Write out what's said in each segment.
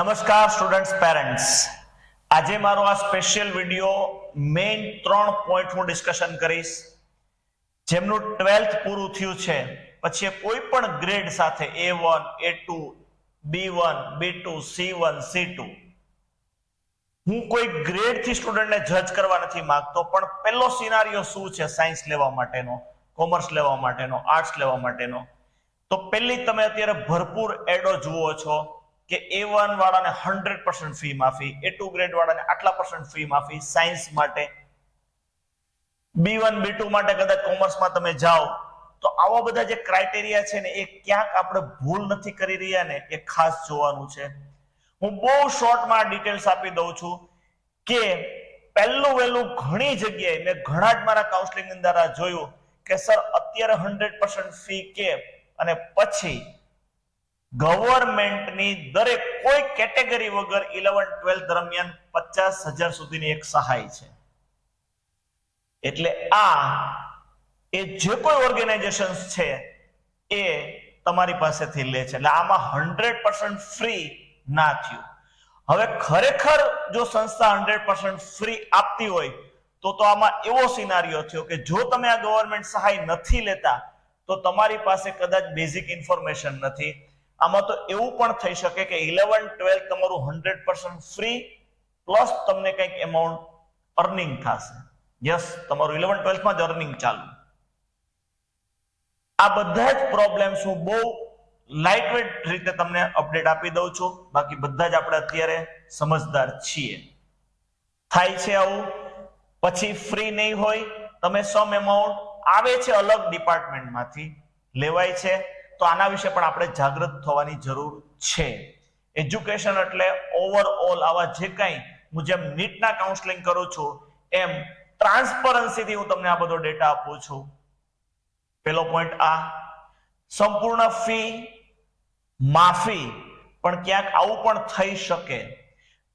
નમસ્કાર students parents આજે મારો આ સ્પેશિયલ વિડિયો મેઇન ત્રણ પોઈન્ટ હું ડિસ્કશન કરીશ. જેમનું ટ્વેલ્થ પૂરું થયું છે. પછી કોઈ પણ ગ્રેડ સાથે A one A two B one B two C one C two હું કોઈ ગ્રેડથી સ્ટુડન્ટને જજ કરવા નથી માંગતો, પણ પહેલો સિનારીઓ શું છે સાયન્સ લેવા માટેનો કોમર્સ લેવા માટેનો આર્ટ્સ લેવા માટેનો? તો પહેલી તમે અત્યારે ભરપૂર એડો જુઓ છો. કે એ વન વાળાને હંડ્રેડ પર્સન્ટ ફી માફી એ ટુ ગ્રેડ વાળાને આટલા પર્સન્ટ ફી માફી સાયન્સ માટે બી વન બી ટુ માટે કદાચ કોમર્સમાં તમે જાઓ, તો આવા બધા જે ક્રાઇટેરિયા છે ને, એ ક્યાંક આપણે ભૂલ નથી કરી રહ્યા ને, એ ખાસ જોવાનું છે. હું બહુ શોર્ટમાં ડિટેલ્સ આપી દઉં છું કે પહેલું વહેલું ઘણી જગ્યાએ મેં ઘણા જ મારા કાઉન્સેલિંગ દ્વારા જોયું કે સર અત્યારે હંડ્રેડ પર્સન્ટ ફી કે? અને પછી ગવર્મેન્ટની દરેક કોઈ કેટેગરી વગર ઇલેવન ટ્વેલ્થ દરમિયાન પચાસ હજાર સુધીની એક સહાય છે. એટલે આ એ જે કોઈ ઓર્ગેનાઇઝેશન છે એ તમારી પાસેથી લે છે. એટલે આમાં હંડ્રેડ પર્સન્ટ ફ્રી ના થયું. હવે ખરેખર જો સંસ્થા હંડ્રેડ પર્સન્ટ ફ્રી આપતી હોય, તો તો આમાં એવો સિનારીઓ થયો કે જો તમે આ ગવર્મેન્ટ સહાય નથી લેતા, તો તમારી પાસે કદાચ બેઝિક ઇન્ફોર્મેશન નથી. આમાં તો એવું પણ થઈ શકે કે ઇલેવન ટ્વેલ્થ તમારું હંડ્રેડ પર્સન્ટ ફ્રી પ્લસ તમને કંઈક એમાઉન્ટ અર્નિંગ થશે. યસ તમારું ઇલેવન ટ્વેલ્થમાં જ અર્નિંગ ચાલુ. આ બધા જ પ્રોબ્લેમ્સ હું બહુ લાઇટવેટ રીતે તમને અપડેટ આપી દઉં છું. બાકી બધા જ આપણે અત્યારે સમજદાર છીએ. થાય છે આવું. પછી ફ્રી નહીં હોય, તમે સમ એમાઉન્ટ આવે છે અલગ ડિપાર્ટમેન્ટમાંથી લેવાય છે. તો આના વિશે પણ આપણે જાગૃત થવાની જરૂર છે. એજ્યુકેશન એટલે ઓવરઓલ આવા જે કંઈ હું જેમ નીટના કાઉન્સેલિંગ કરું છું, એમ ટ્રાન્સપરન્સીથી હું તમને આ બધો ડેટા આપું છું. પેલો પોઈન્ટ આ, સંપૂર્ણ ફી માફી, પણ ક્યાંક આવું પણ થઈ શકે.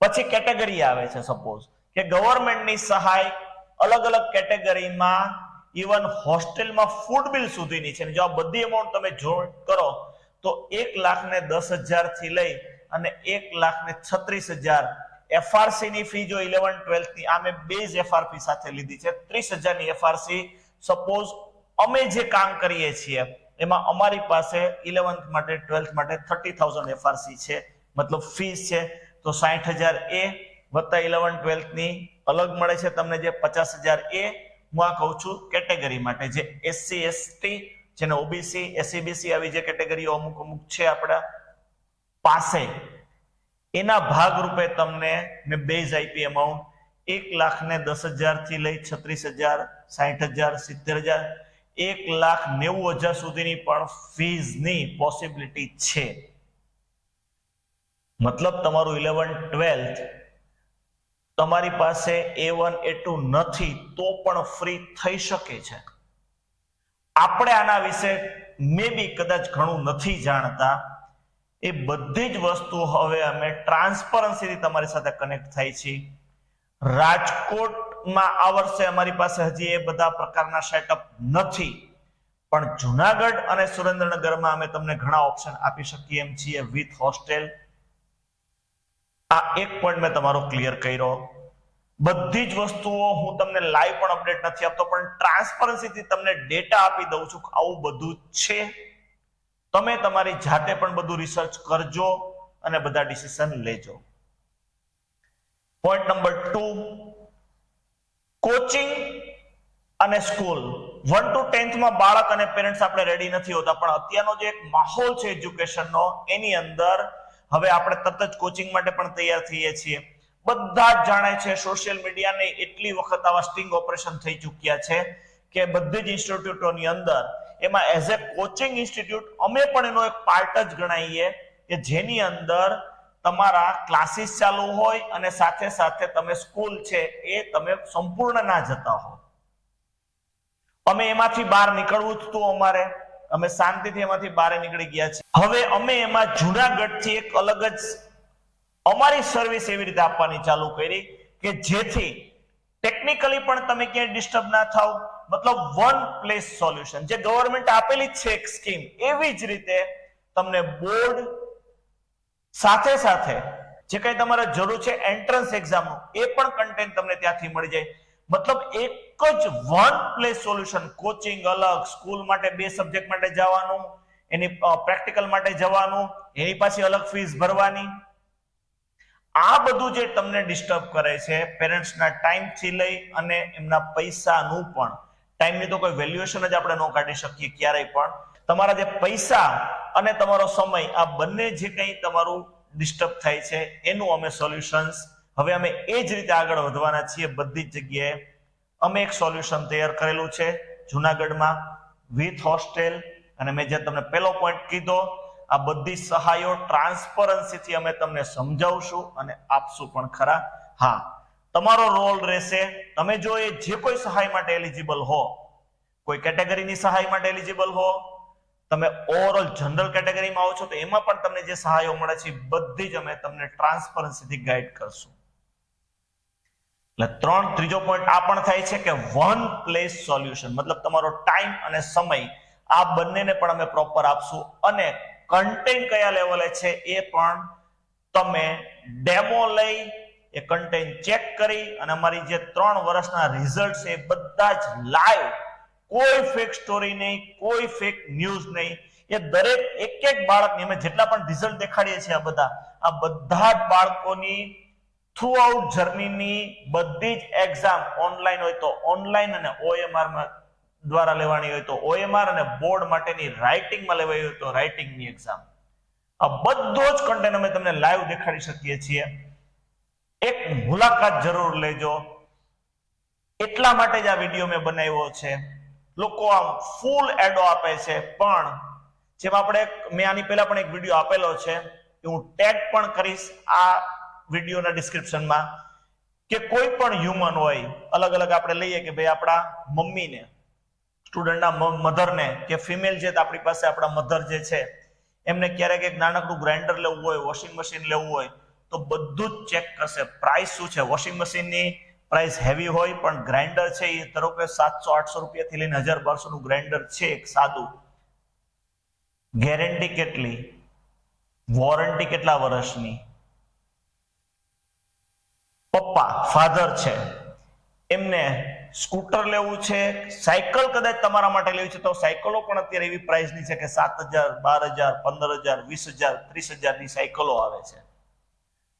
પછી કેટેગરી આવે છે સપોઝ કે ગવર્મેન્ટની સહાય અલગ અલગ કેટેગરીમાં ઇવન હોસ્ટેલમાં ફૂડ બિલ સુધીની છે. જો આ બધી અમાઉન્ટ તમે જોઈન્ટ કરો, તો એક લાખ ને દસ હજારથી લઈ અને એક લાખ ને છત્રીસ હજાર એફઆરસી ની ફી જો ઇલેવન ટ્વેલ્થની, આ મેં બેઝ એફઆરપી સાથે લીધી છે. ત્રીસ હજારની એફઆરસી સપોઝ અમે જે કામ કરીએ છીએ, એમાં અમારી પાસે ઇલેવન્થ માટે ટ્વેલ્થ માટે થર્ટી થાઉઝન્ડ એફઆરસી છે. મતલબ ફીસ છે. તો સાઠ હજાર એ વત્તા ઇલેવન ટ્વેલ્થની અલગ મળે છે. તમને જે પચાસ હજાર એ હું આ કહું છું કેટેગરી માટે જે એસસી એસટી જેને ઓબીસી એસસીબીસી આવી જે કેટેગરીઓ અમુક અમુક છે આપણા પાસે, એના ભાગરૂપે તમને મેં બેઝ આઈપી અમાઉન્ટ એક લાખ ને દસ હજારથી લઈ છત્રીસ હજાર સાહીઠ હજાર, સિત્તેર હજાર, એક લાખ નેવું હજાર સુધીની પણ ફીઝની પોસિબિલિટી છે. મતલબ તમારું ઇલેવન ટ્વેલ્થ તમારી પાસે એ વન એ ટુ નથી, તો પણ ફ્રી થઈ શકે છે. આપણે આના વિશે મે બી કદાચ ઘણું નથી જાણતા. એ બધી જ વસ્તુ હવે અમે ટ્રાન્સપરન્સીથી તમારી સાથે કનેક્ટ થાય છીએ રાજકોટમાં આ વર્ષે અમારી પાસે હજી એ બધા પ્રકારના સેટઅપ નથી. પણ જુનાગઢ અને સુરેન્દ્રનગરમાં અમે તમને ઘણા ઓપ્શન આપી શકીએ એમ છીએ. વિથ હોસ્ટેલ આ એક પોઈન્ટ મેં તમારો ક્લિયર કર્યો. બધી જ વસ્તુઓ હું તમને લાઈવ પણ અપડેટ નથી આપતો, પણ ટ્રાન્સપરન્સીથી તમને ડેટા આપી દઉં છું આવું બધું છે. તમે તમારી જાતે પણ બધું રિસર્ચ કરજો અને બધા ડિસિઝન લેજો. પોઈન્ટ નંબર ટુ કોચિંગ અને સ્કૂલ વન ટુ ટેન્થમાં બાળક અને પેરેન્ટ્સ આપણે રેડી નથી હોતા, પણ અત્યારનો જે એક માહોલ છે એજ્યુકેશનનો એની અંદર હવે આપણે તરત જ કોચિંગ માટે પણ તૈયાર થઈએ છીએ. બધા જ જાણે છે સોશિયલ મીડિયાને એટલી વખત આવા સ્ટિંગ ઓપરેશન થઈ ચૂક્યા છે કે બધી જ ઇન્સ્ટિટ્યૂટોની અંદર એમાં એઝ એ કોચિંગ ઇન્સ્ટિટ્યૂટ અમે પણ એનો એક પાર્ટ જ ગણાવીએ કે જેની અંદર તમારા ક્લાસીસ ચાલુ હોય અને સાથે સાથે તમે સ્કૂલ છે એ તમે સંપૂર્ણ ના જતા હો. અમે એમાંથી બહાર નીકળવું જ હતું અમારે. અમે શાંતિથી એમાંથી બહાર નીકળી ગયા છીએ. હવે અમે એમાં જુનાગઢથી એક અલગ જ અમારી સર્વિસ એવી રીતે આપવાની ચાલુ કરી કે જેથી ટેકનિકલી પણ તમે ક્યાંય ડિસ્ટર્બ ના થાવ. મતલબ વન પ્લેસ સોલ્યુશન જે ગવર્મેન્ટ આપેલી છે એક સ્કીમ એવી જ રીતે તમને બોર્ડ સાથે સાથે જે કંઈ તમારે જરૂર છે એન્ટ્રન્સ એક્ઝામનું એ પણ કન્ટેન્ટ તમને ત્યાંથી મળી જાય. મતલબ એક જ વન પ્લેસ સોલ્યુશન કોચિંગ અલગ સ્કૂલ માટે બે સબ્જેક્ટ માટે જવાનું, એની પ્રેક્ટિકલ માટે જવાનું, એની પાછી અલગ ફીસ ભરવાની. આ બધું જે તમને ડિસ્ટર્બ કરે છે પેરેન્ટ્સના ટાઈમથી લઈ અને એમના પૈસાનું પણ. ટાઈમની તો કોઈ વેલ્યુએશન જ આપણે ન કાઢી શકીએ ક્યારેય પણ. તમારા જે પૈસા અને તમારો સમય, આ બંને જે કંઈ તમારું ડિસ્ટર્બ થાય છે, એનું અમે સોલ્યુશન્સ હવે અમે એ જ રીતે આગળ વધવાના છીએ. બધી જ જગ્યાએ અમે એક સોલ્યુશન તૈયાર કરેલું છે જુનાગઢમાં વિથ હોસ્ટેલ અને મેં જે તમને પહેલો પોઈન્ટ કીધો, આ બધી સહાયો ટ્રાન્સપરન્સીથી અમે તમને સમજાવશું અને આપશું પણ ખરા. હા, તમારો રોલ રહેશે. તમે જો એ જે કોઈ સહાય માટે એલિજિબલ હો, કોઈ કેટેગરીની સહાય માટે એલિજિબલ હો, તમે ઓવરઓલ જનરલ કેટેગરીમાં આવો છો, તો એમાં પણ તમને જે સહાયો મળે છે બધી જ અમે તમને ટ્રાન્સપરન્સીથી ગાઈડ કરશું. એટલે ત્રણ ત્રીજો પોઈન્ટ આ પણ થાય છે કે વન પ્લેસ સોલ્યુશન મતલબ તમારો ટાઈમ અને સમય આ બંનેને પણ અમે પ્રોપર આપશું. અને કન્ટેન્ટ કયા લેવલે છે એ પણ તમે ડેમો લઈ, એ કન્ટેન્ટ ચેક કરી અને અમારી જે ત્રણ વર્ષના રિઝલ્ટ છે એ બધા જ લાઈવ કોઈ ફેક સ્ટોરી નહીં, કોઈ ફેક ન્યૂઝ નહીં. એ દરેક એક એક બાળકની, અમે જેટલા પણ રિઝલ્ટ દેખાડીએ છીએ આ બધા આ બધા જ બાળકોની થ્રુ આઉટ જર્નીની બધી જ એક્ઝામ ઓનલાઈન હોય તો ઓનલાઈન અને ઓએમઆર દ્વારા લેવાની હોય તો ઓએમઆર અને બોર્ડ માટેની રાઇટિંગમાં લેવાઈ હોય તો રાઇટિંગની એક્ઝામ આ બધો જ કન્ટેન્ટ અમે તમને લાઈવ દેખાડી શકીએ છીએ. એક મુલાકાત જરૂર લેજો. એટલા માટે જ આ વીડિયો મેં બનાવ્યો છે. લોકો આમ ફૂલ એડો આપે છે, પણ જેમ આપણે, મેં આની પહેલા પણ એક વીડિયો આપેલો છે. હું ટેગ પણ કરીશ. આ વિડીયોના ડિસ્ક્રિપ્શનમાં કે કોઈ પણ હ્યુમન હોય અલગ અલગ આપણે લઈએ કે ભાઈ આપણા મમ્મીને સ્ટુડન્ટના મધરને કે ફિમેલ છે આપણી પાસે આપણા મધર જે છે, એમને ક્યારેક એક નાનકડું ગ્રાઇન્ડર લેવું હોય વોશિંગ મશીન લેવું હોય, તો બધું જ ચેક કરશે. પ્રાઇસ શું છે? વોશિંગ મશીનની પ્રાઇસ હેવી હોય, પણ ગ્રાઇન્ડર છે એ ધારો કે સાતસો, આઠસો રૂપિયાથી લઈને હજાર બારસોનું ગ્રાઇન્ડર છે એક સાદું. ગેરંટી કેટલી? વોરંટી કેટલા વર્ષની? પપ્પા ફાધર છે. એમને સ્કૂટર લેવું છે સાયકલ કદાચ તમારા માટે લેવી છે. તો સાયકલો પણ અત્યારે એવી પ્રાઇસની છે કે સાત હજાર, બાર હજાર, પંદર હજાર, વીસ હજાર, ત્રીસ હજારની સાયકલો આવે છે.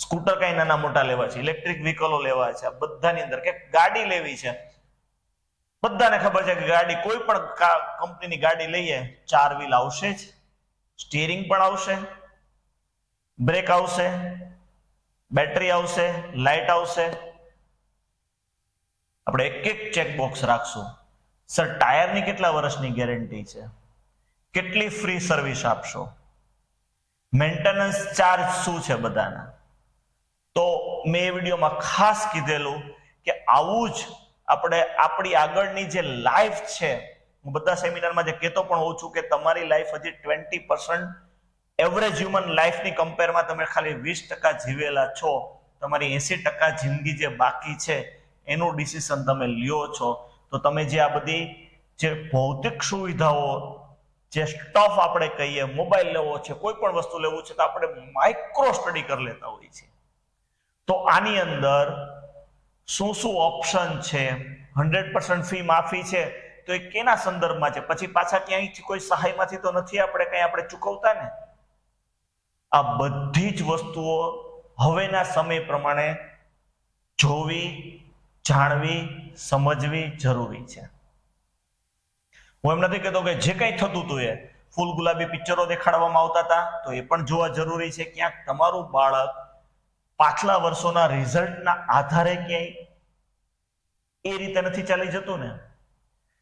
સ્કૂટર કઈ નાના મોટા લેવા છે ઇલેક્ટ્રિક વ્હીકલો લેવા છે બધાની અંદર કે ગાડી લેવી છે. બધાને ખબર છે કે ગાડી કોઈ પણ કંપનીની ગાડી લઈએ, ચાર વ્હીલ આવશે જ. સ્ટીરિંગ પણ આવશે બ્રેક આવશે બેટરી આવશે લાઇટ આવશે. આપણે એક એક ચેકબોક્સ રાખશું. સર, ટાયરની કેટલા વર્ષની ગેરંટી છે? કેટલી ફ્રી સર્વિસ આપશો? મેન્ટેનન્સ ચાર્જ શું છે બધાના? તો મેં એ વિડીયોમાં ખાસ કીધેલું કે આવું જ આપણે આપણી આગળની જે લાઈફ છે, હું બધા સેમિનારમાં જે કહેતો પણ હોઉં છું કે તમારી લાઈફ હજી ટ્વેન્ટી પર્સન્ટ એવરેજ હ્યુમન લાઈફની કમ્પેરમાં તમે ખાલી વીસ ટકા જીવેલા છો, તમારી એસી ટકા જિંદગી જે બાકી છે, એનું ડિસિઝન તમે લ્યો છો. તો તમે જે આ બધી જે ભૌતિક સુવિધાઓ, જે સ્ટફ આપણે કહીએ મોબાઈલ લેવો છે, કોઈ પણ વસ્તુ લેવું છે, તો આપણે માઇક્રો સ્ટડી કરી લેતા હોઈએ છીએ. તો આની અંદર શું શું ઓપ્શન છે? હંડ્રેડ પર્સન્ટ ફી માફી છે, તો એ કેના સંદર્ભમાં છે? પછી પાછા ક્યાંય કોઈ સહાયમાંથી તો નથી આપણે કઈ આપણે ચૂકવતા ને? આ બધી જ વસ્તુઓ હવેના સમય પ્રમાણે જોવી, જાણવી, સમજવી જરૂરી છે. હું એમ નથી કહેતો કે જે કંઈ થતું હતું એ ફૂલ ગુલાબી પિક્ચરો દેખાડવામાં આવતા હતા, તો એ પણ જોવા જરૂરી છે. ક્યાંક તમારું બાળક પાછલા વર્ષોના રિઝલ્ટના આધારે ક્યાંય એ રીતે નથી ચાલી જતું ને?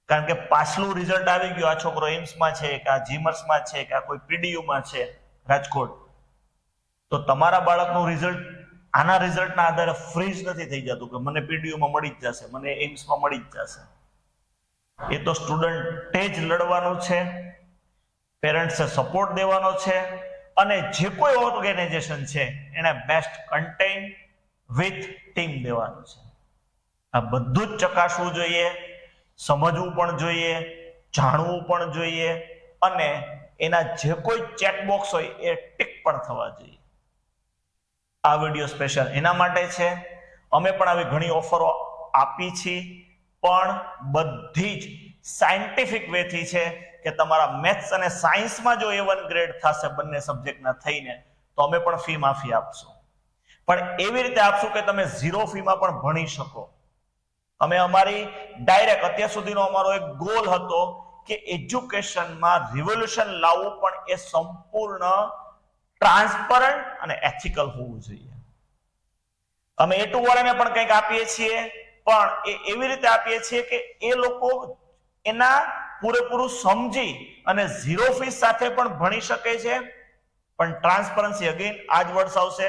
કારણ કે પાછલું રિઝલ્ટ આવી ગયું. આ છોકરો એમ્સમાં છે, કે આ જીમર્સમાં છે, કે આ કોઈ પીડીયુમાં છે. રાજકોટ. તો તમારા બાળકનું રિઝલ્ટ આના રિઝલ્ટના આધારે ફ્રીઝ નથી થઈ જતું કે મને પીડીયુમાં મળી જ જશે, મને એમ્સમાં મળી જ જશે. એ તો સ્ટુડન્ટે જ લડવાનું છે પેરેન્ટ્સે સપોર્ટ દેવાનો છે, અને જે કોઈ ઓર્ગેનાઇઝેશન છે એને બેસ્ટ કન્ટેન વિથ ટીમ દેવાનું છે. આ બધું જ ચકાસવું જોઈએ, સમજવું પણ જોઈએ, જાણવું પણ જોઈએ, અને એના જે કોઈ ચેકબોક્સ હોય એ ટીક પણ થવા જોઈએ. આ વીડિયો સ્પેશિયલ એના માટે છે. અમે પણ આવી ઘણી ઓફરો આપી છીએ પણ બધી જ સાયન્ટિફિક વેથી છે કે તમારા મેથ્સ અને સાયન્સમાં જો એ વન ગ્રેડ થશે બંને સબ્જેક્ટના થઈને, તો અમે પણ ફી માફી આપશું. પણ એવી રીતે આપશું કે તમે ઝીરો ફીમાં પણ ભણી શકો. અમે અમારી ડાયરેક્ટ અત્યાર સુધીનો અમારો એક ગોલ હતો કે એજ્યુકેશનમાં રિવોલ્યુશન લાવવું પણ એ સંપૂર્ણ ટ્રાન્સપરન્ટ અને એથિકલ હોવું જોઈએ. અમે એ વાળાને પણ કંઈક આપીએ છીએ, પણ એ એવી રીતે આપીએ છીએ કે એ લોકો એના પૂરેપૂરું સમજી અને ઝીરો ફીસ સાથે પણ ભણી શકે છે. પણ ટ્રાન્સપરન્સી અગેન આ જ વર્ડ્સ આવશે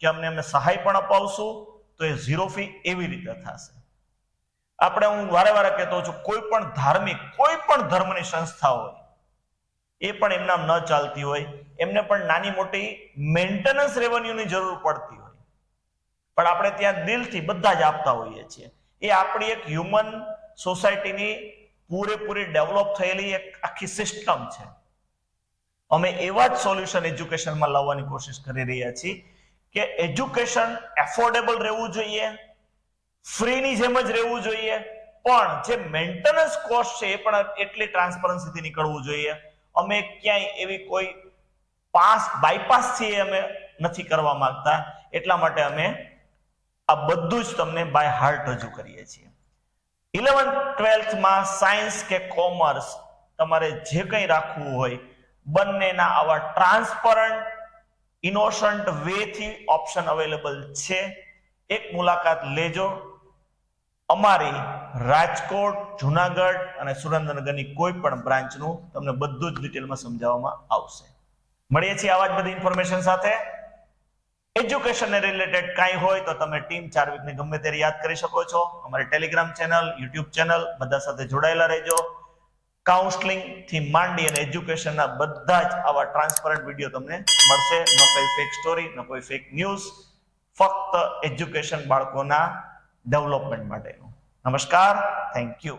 કે અમને અમે સહાય પણ અપાવશું, તો એ ઝીરો ફી એવી રીતે થશે. આપણે હું વારે વારે કહેતો છું, કોઈ પણ ધાર્મિક, કોઈ પણ ધર્મની સંસ્થા હોય એ પણ એમના ન ચાલતી હોય. એમને પણ નાની મોટી મેન્ટેનન્સ રેવન્યુની જરૂર પડતી હોય. પણ આપણે ત્યાં દિલથી બધા જ આપતા હોઈએ છીએ. એ આપણી એક હ્યુમન સોસાયટીની પૂરેપૂરી ડેવલપ થયેલી એક આખી સિસ્ટમ છે. અમે એવા જ સોલ્યુશન એજ્યુકેશનમાં લાવવાની કોશિશ કરી રહ્યા છીએ કે એજ્યુકેશન એફોર્ડેબલ રહેવું જોઈએ ફ્રીની જેમ જ રહેવું જોઈએ, પણ જે મેન્ટેનન્સ કોસ્ટ છે એ પણ એટલી ટ્રાન્સપરન્સીથી નીકળવું જોઈએ. અમે ક્યાંય એવી કોઈ પાસ બાયપાસથી અમે નથી કરવા માંગતા. એટલા માટે અમે આ બધું જ તમને બાય હાર્ટ રજૂ કરીએ છીએ. ઇલેવન્થ ટ્વેલ્થમાં સાયન્સ કે કોમર્સ તમારે જે કંઈ રાખવું હોય, બંનેના આવા ટ્રાન્સપરન્ટ ઇનોસન્ટ વેથી ઓપ્શન અવેલેબલ છે. એક મુલાકાત લેજો. અમારી રાજકોટ, જુનાગઢ અને સુરેન્દ્રનગરની કોઈ પણ બ્રાન્ચનું તમને બધું જ ડિટેલમાં સમજાવવામાં આવશે. મળીએ છીએ આવા જ બધી ઇન્ફોર્મેશન સાથે. એજ્યુકેશનને રિલેટેડ કાંઈ હોય તો તમે ટીમ ચાર વીકને ગમે ત્યારે યાદ કરી શકો છો. અમારી ટેલિગ્રામ ચેનલ યુટ્યુબ ચેનલ બધા સાથે જોડાયેલા રહેજો. કાઉન્સલિંગથી માંડી અને એજ્યુકેશનના બધા જ આવા ટ્રાન્સપરન્ટ વીડિયો તમને મળશે. ન કોઈ ફેક સ્ટોરી ન કોઈ ફેક ન્યૂઝ ફક્ત એજ્યુકેશન બાળકોના ડેવલપમેન્ટ માટેનું. નમસ્કાર થેન્ક યુ.